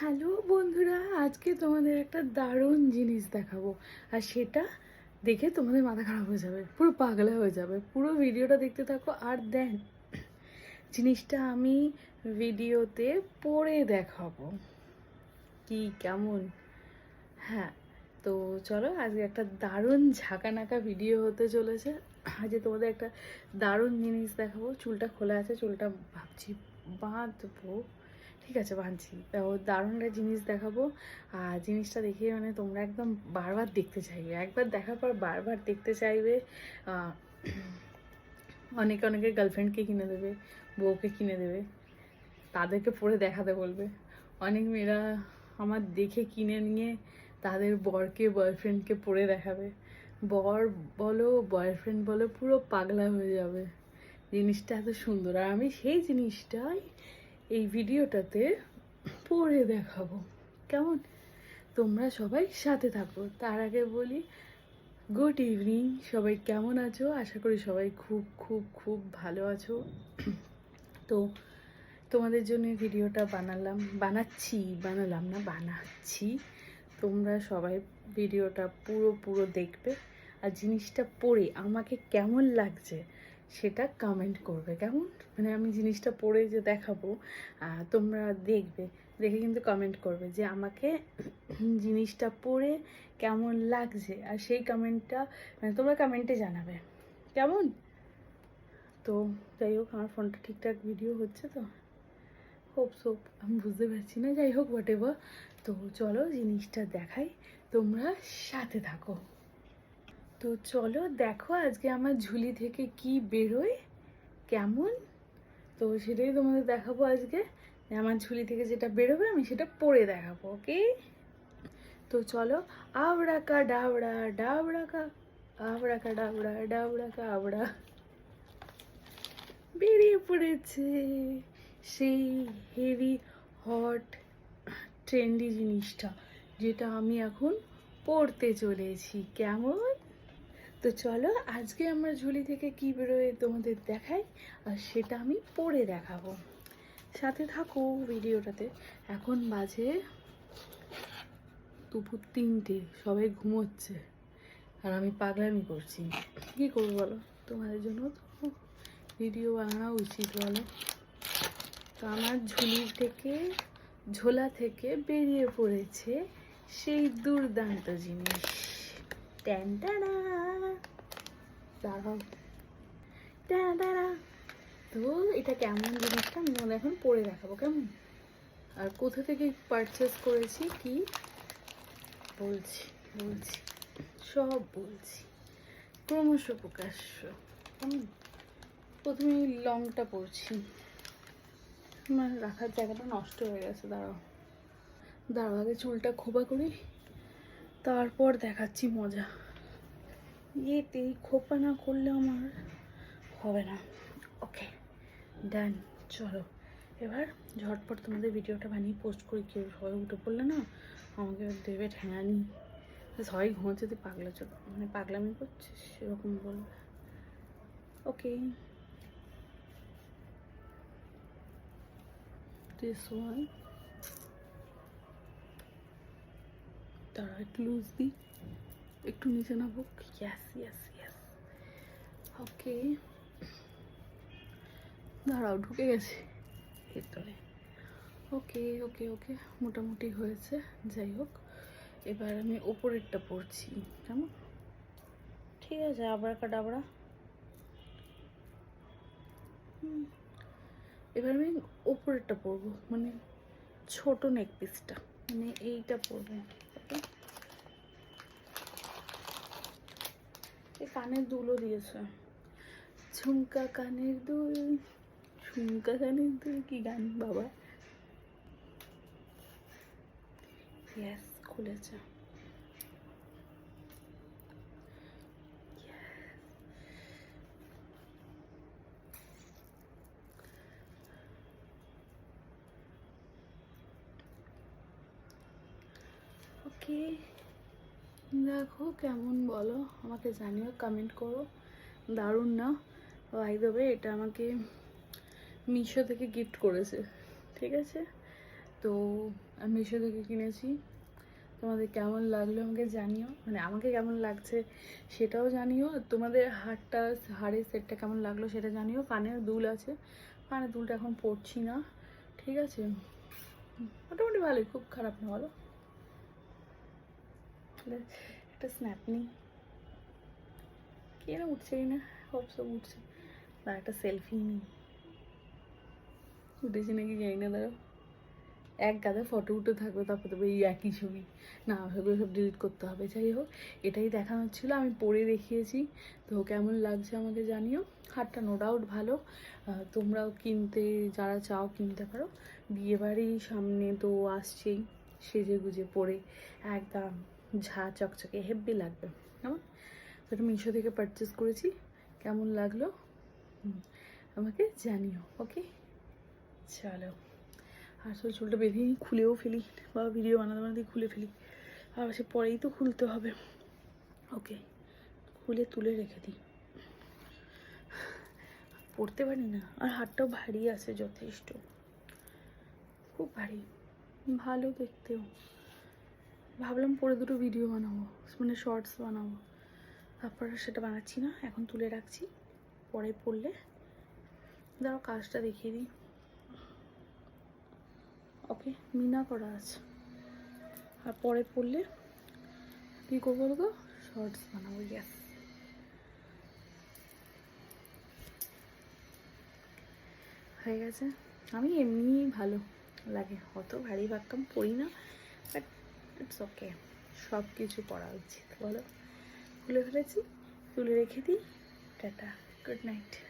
Hello বন্ধুরা, আজকে তোমাদের একটা দারুণ জিনিস দেখাবো। আর সেটা দেখে তোমাদের মাথা খারাপ হয়ে যাবে, পুরো পাগলা হয়ে যাবে। পুরো ভিডিওটা দেখতে থাকো, আর দেন জিনিসটা আমি ভিডিওতে পড়ে দেখাবো। কি কেমন? হ্যাঁ তো চলো, আজকে একটা দারুণ ঝাঁকানাকা ভিডিও হতে চলেছে। আজকে তোমাদের একটা দারুণ জিনিস দেখাবো। চুলটা খোলা আছে, চুলটা ভাবছি বাঁধবো। ঠিক আছে বাঁধছি তো দারুণ একটা জিনিস দেখাবো। আর জিনিসটা দেখে মানে তোমরা একদম বারবার দেখতে চাইবে। একবার দেখার পর বারবার দেখতে চাইবে অনেকে অনেকের গার্লফ্রেন্ডকে কিনে দেবে, বউকে কিনে দেবে, তাদেরকে পরে দেখাতে বলবে। অনেক মেয়েরা আমার দেখে, কিনে নিয়ে তাদের বরকে বয়ফ্রেন্ডকে পরে দেখাবে। বর বলো বয়ফ্রেন্ড বলো, পুরো পাগলা হয়ে যাবে। জিনিসটা এত সুন্দর। আর আমি সেই জিনিসটাই এই ভিডিওটাতে পরে দেখাবো। কেমন? তোমরা সবাই সাথে থাকো। তার আগে বলি গুড ইভিনিং সবাই কেমন আছো? আশা করি সবাই খুব খুব খুব ভালো আছো। তো, তোমাদের জন্য ভিডিওটা বানালাম। বানাচ্ছি, বানালাম না, বানাচ্ছি। তোমরা সবাই ভিডিওটা পুরো পুরো দেখবে। আর জিনিসটা পড়ে আমাকে কেমন লাগছে? সেটা কমেন্ট করবে, কেমন? মানে আমি জিনিসটা পরে যে দেখাবো তোমরা দেখবে। দেখে কিন্তু কমেন্ট করবে যে আমাকে জিনিসটা পরে কেমন লাগছে, আর সেই কমেন্টটা মানে তোমরা কমেন্টে জানাবে। কেমন? তো যাই হোক, আমার ফোনটা ঠিকঠাক ভিডিও হচ্ছে তো। হোপ সোপ আমি বুঝতে পারছি না, যাই হোক হোয়াট তো চলো জিনিসটা দেখাই, তোমরা সাথে থাকো। তো চলো দেখো আজকে আমার ঝুলি থেকে কি বেরোয়, কেমন? তো সেটাই তোমাদের দেখাবো আজকে। আমার ঝুলি থেকে যেটা বেরোবে আমি সেটা পরে দেখাবো, ওকে? তো চলো আবড়া কা ডাবড়া ডাবড়া কা আবড়া কা ডাবড়া ডাবড়া কা আবড়া। বেরিয়ে পড়েছে সেই হেভি হট ট্রেন্ডি জিনিসটা, যেটা আমি এখন পড়তে চলেছি, কেমন? তো চলো, আজকে আমার ঝুলি থেকে কি বেরোয় তোমাদের দেখাই, আর সেটা আমি পরে দেখাবো। সাথে থাকো ভিডিওটাতে। এখন বাজে দুপুর তিনটে, সবাই ঘুমোচ্ছে, আর আমি পাগলামি করছি। কী করব বলো? তোমাদের জন্য তো ভিডিও বানানো উচিত বলো। তো আমার ঝুলি থেকে, ঝোলা থেকে বেরিয়ে পড়েছে সেই দুর্দান্ত জিনিস। দাঁড়াও ট্যান্টানা তো এটা কেমন জিনিসটা আমি তোমাদের এখন পরে দেখাবো কেমন? আর কোথা থেকে পারচেস করেছি কি? বলছি বলছি সব বলছি। ক্রমশ প্রকাশ্য। কেমন প্রথমে লংটা পরছি আমার রাখার জায়গাটা নষ্ট হয়ে গেছে দাঁড়াও। দাঁড়াও আগে চুলটা খোপা করি। তারপর দেখাচ্ছি মজা। এই খোপা না করলে আমার হবে না। ওকে, ডান, চলো। এবার ঝটপট তোমাদের ভিডিওটা বানিয়ে পোস্ট করি। কেউ সবাই উঠে পড়লে না আমাকে দেবে ঠেঙানি সবাই ঘুমোচ্ছে তুই পাগলা চোখ মানে পাগলামি করছিস সেরকম বলবে। ওকে। this one তারা একটু লুজ দিই। একটু নিচে নামুক ইয়াস ইয়াস ইয়াস ওকে দাঁড়াও, ঢুকে গেছে। ভেতরে। ওকে ওকে ওকে মোটামুটি হয়েছে। যাই হোক, এবার আমি ওপরেরটা পড়ছি। কেমন? ঠিক আছে, আবড়া কাটাবড়া হুম। এবার আমি ওপরেরটা পরবো। মানে ছোট নেক পিসটা মানে এইটা পরবো ওকে এই কানের দুলও দিয়েছে? ঝুমকা কানের দুল, ঝুমকা কানের দুল কি গান বাবা? ইয়েস খুলেছে। ওকে দেখো কেমন বলো, আমাকে জানিও কমেন্ট করো। দারুণ না? বাই দেবে এটা আমাকে মিশো থেকে গিফট করেছে, ঠিক আছে? তো আমি মিশো থেকে কিনেছি। তোমাদের কেমন লাগল আমাকে জানিও মানে আমাকে কেমন লাগছে সেটাও জানিও। তোমাদের হারটা হাড়ের সেটটা কেমন লাগল সেটা জানিও। কানের দুল আছে কানের দুলটা এখন পরছি না, ঠিক আছে? মোটামুটি ভালোই, খুব খারাপ না বলো? একটা স্ন্যাপ নিই। কে না উঠছে কি না? সব উঠছে। বা একটা সেলফি নিই। উঠেছি নাকি জানি না, দাঁড়াও। এক গাদা ফটো উঠে থাকবে, তারপর তবে এই একই ছবি। না সেগুলো সব ডিলিট করতে হবে। যাই হোক, এটাই দেখানোর ছিল। আমি পরে দেখিয়েছি। তো কেমন লাগছে আমাকে জানিও। হারটা নো ডাউট ভালো। তোমরাও কিনতে, যারা চাও কিনতে পারো। বিয়েবাড়ি সামনে তো আসছেই সেজে গুজে পরে। একদম। ঝা চকচকে হেব্বি লাগবে। কেমন? এটা মিশো থেকে পারচেস করেছি। কেমন লাগল? আমাকে জানিও ওকে চলো। আসলে চুলটা বেঁধে খুলেও ফেলি। বা ভিডিও বানাতে বানাতে খুলে ফেলি। আর সে পরেই তো খুলতে হবে। ওকে খুলে তুলে রেখে দিই। পড়তে পারি না। আর হাতটাও ভারী আছে যথেষ্ট। খুব ভারী। ভালো দেখতেও। ভাবলাম পরে দুটো ভিডিও বানাবো মানে শর্টস বানাবো। তারপর সেটা বানাচ্ছি না, এখন তুলে রাখছি, পরে পড়লে। দাঁড়াও, কাজটা দেখিয়ে দিই। ওকে, মিনা করা আছে। আর পরে পড়লে কী করব বলব শর্টস বানাবো গ্যাস হয়ে গেছে। আমি এমনিই ভালো লাগে, অত ভারী ভাক্কাম পড়ি না বাট ইটস ওকে সব কিছু করা উচিত, বলো। খুলে ফেলেছি। তুলে রেখে দিই। টাটা। Good night